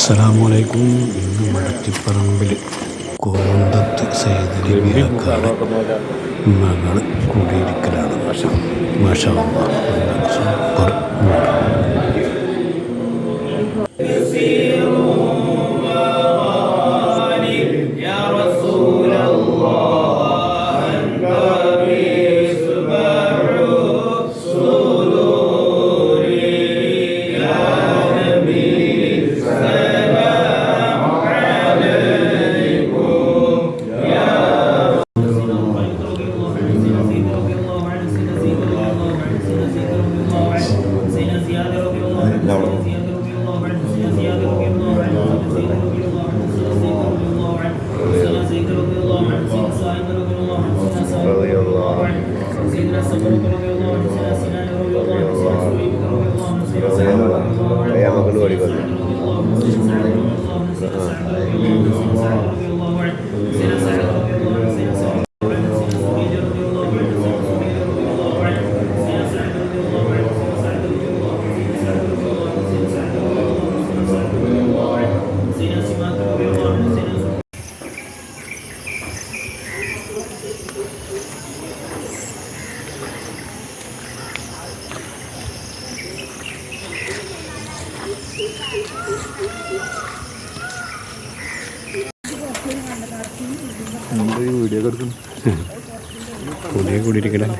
അസ്സലാമലൈക്കും ഇന്ന് മടത്തിപ്പറമ്പിൽ കോന്തത്ത് സൈതലിയാക്കാട് മകൾ കൂടിയിരിക്കലാണ്. മാഷാ മാഷ സൂപ്പർ. മൂഡ് മകൾ കൊടുക്കും പുതിയ കൂടിയിരിക്കലാണ്